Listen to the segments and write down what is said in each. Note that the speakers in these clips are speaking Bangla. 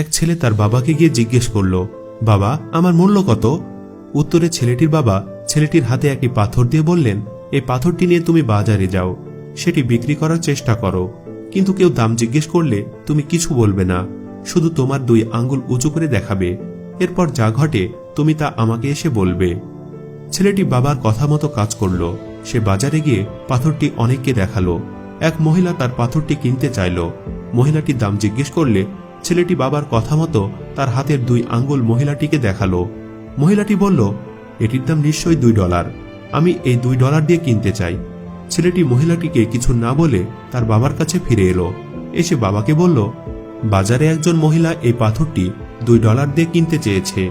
এক ছেলে তার বাবাকে গিয়ে জিজ্ঞেস করল, বাবা, আমার মূল্য কত? উত্তরে ছেলেটির বাবা ছেলেটির হাতে একটি পাথর দিয়ে বললেন এই পাথরটি নিয়ে তুমি বাজারে যাও, সেটি বিক্রি করার চেষ্টা করো। কিন্তু কেউ দাম জিজ্ঞেস করলে তুমি কিছু বলবে না, শুধু তোমার দুই আঙ্গুল উঁচু করে দেখাবে। এরপর যা ঘটে, তুমি তা আমাকে এসে বলবে। ছেলেটি বাবার কথা মতো কাজ করল। সে বাজারে গিয়ে পাথরটি অনেককে দেখাল। এক মহিলা তার পাথরটি কিনতে চাইল। মহিলাটি দাম জিজ্ঞেস করলে ছেলেটি বাবার কথা মতো তার হাতের দুই আঙ্গুল মহিলাটিকে দেখাল। মহিলাটি বলল, এটির দাম নিশ্চয়ই দুই ডলার। আমি এই দুই ডলার দিয়ে কিনতে চাই। ছেলেটি মহিলাটিকে কিছু না বলে তার বাবার কাছে ফিরে এলো। এসে বাবাকে বলল, বাজারে একজন মহিলা এই পাথরটি দুই ডলার দিয়ে কিনতে চেয়েছে।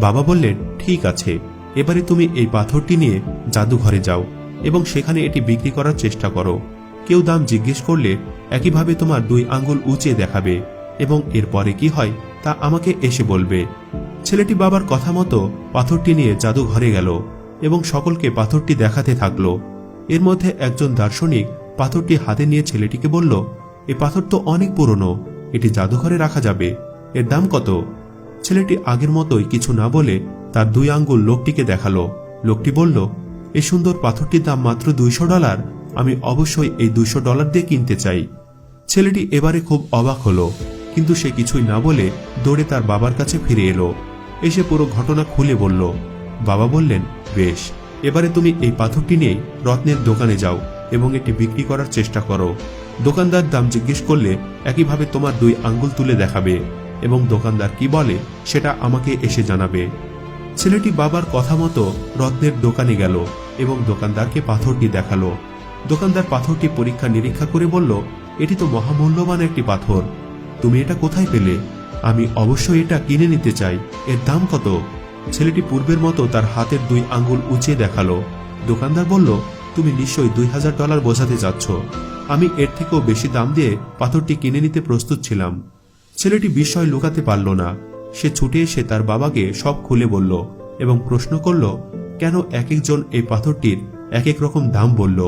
বাবা বললেন, ঠিক আছে, এবারে তুমি এই পাথরটি নিয়ে জাদুঘরে যাও এবং সেখানে এটি বিক্রি করার চেষ্টা করো। কেউ দাম জিজ্ঞেস করলে একইভাবে তোমার দুই আঙ্গুল উঁচে দেখাবে। এবং এরপরে কি হয়, তা আমাকে এসে বলবে। ছেলেটি বাবার কথা মতো পাথরটি নিয়ে জাদুঘরে গেল এবং সকলকে পাথরটি দেখাতে থাকল। এর মধ্যে একজন দার্শনিক পাথরটি হাতে নিয়ে ছেলেটিকে বলল, এ পাথর তো অনেক পুরনো, এটি জাদুঘরে রাখা যাবে। এর দাম কত? ছেলেটি আগের মতোই কিছু না বলে তার দুই আঙ্গুল লোকটিকে দেখাল। লোকটি বলল এই সুন্দর পাথরটির দাম মাত্র দুইশো ডলার, আমি অবশ্যই এই দুইশো ডলার দিয়ে কিনতে চাই। ছেলেটি এবারে খুব অবাক হলো। কিন্তু সে কিছুই না বলে দৌড়ে তার বাবার কাছে ফিরে এলো। এসে পুরো ঘটনা খুলে বলল, বাবা বললেন, বেশ, এবারে তুমি এই পাথরটি নিয়ে রত্নের দোকানে যাও এবং এটি বিক্রি করার চেষ্টা করো। দোকানদার দাম জিজ্ঞেস করলে একইভাবে তোমার দুই আঙ্গুল তুলে দেখাবে এবং দোকানদার কি বলে সেটা আমাকে এসে জানাবে। ছেলেটি বাবার কথা মতো রত্নের দোকানে গেল এবং দোকানদারকে পাথরটি দেখাল। দোকানদার পাথরটি পরীক্ষা নিরীক্ষা করে বলল, এটি তো মহামূল্যবান একটি পাথর। তুমি এটা কোথায় পেলে? আমি অবশ্যই এটা কিনে নিতে চাই। এর দাম কত? ছেলেটি পূর্বের মতো তার হাতের দুই আঙ্গুল উঁচিয়ে দেখাল। দোকানদার বলল, তুমি নিশ্চয়ই দুই হাজার ডলার বোঝাতে যাচ্ছ। আমি এর থেকেও বেশি দাম দিয়ে পাথরটি কিনে নিতে প্রস্তুত ছিলাম। ছেলেটি বিস্ময় লুকাতে পারল না। সে ছুটে এসে তার বাবাকে সব খুলে বলল এবং প্রশ্ন করল, কেন এক একজন এই পাথরটির এক এক রকম দাম? বলল।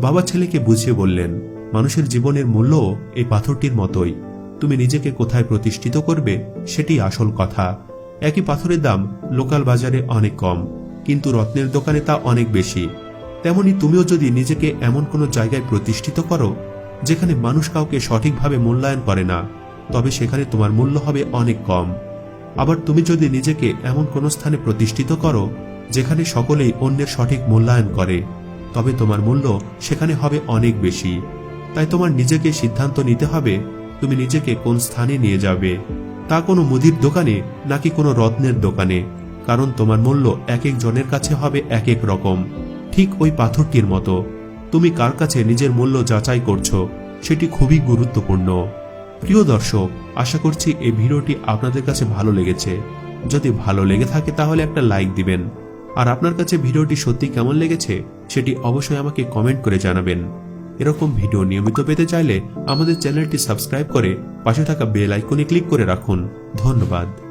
বাবা ছেলেকে বুঝিয়ে বললেন, মানুষের জীবনের মূল্যও এই পাথরটির মতোই। তুমি নিজেকে কোথায় প্রতিষ্ঠিত করবে সেটি আসল কথা। একই পাথরের দাম লোকাল বাজারে অনেক কম, কিন্তু রত্নের দোকানে তা অনেক বেশি। তেমনি তুমিও যদি নিজেকে এমন কোনো জায়গায় প্রতিষ্ঠিত করো, যেখানে মানুষ কাউকে সঠিকভাবে মূল্যায়ন করে না, তবে সেখানে তোমার মূল্য হবে অনেক কম। আবার তুমি যদি নিজেকে এমন কোনো স্থানে প্রতিষ্ঠিত করো, যেখানে সকলেই অন্যের সঠিক মূল্যায়ন করে, তবে তোমার মূল্য সেখানে হবে অনেক বেশি। তাই তোমার নিজেকে সিদ্ধান্ত নিতে হবে তুমি নিজেকে কোন স্থানে নিয়ে যাবে? তা কোনো মুদির দোকানে নাকি কোনো রত্নের দোকানে? কারণ তোমার মূল্য এক এক জনের কাছে হবে এক এক রকম। ঠিক ওই পাথরটির মতো। তুমি কার কাছে নিজের মূল্য যাচাই করছ? সেটি খুবই গুরুত্বপূর্ণ। প্রিয় দর্শক, আশা করছি এই ভিডিওটি আপনাদের কাছে ভালো লেগেছে। যদি ভালো লেগে থাকে তাহলে একটা লাইক দিবেন। আর আপনার কাছে ভিডিওটি সত্যি কেমন লেগেছে, সেটি অবশ্যই আমাকে কমেন্ট করে জানাবেন। এরকম ভিডিও নিয়মিত পেতে চাইলে আমাদের চ্যানেলটি সাবস্ক্রাইব করে পাশে থাকা বেল আইকনে ক্লিক করে রাখুন। ধন্যবাদ।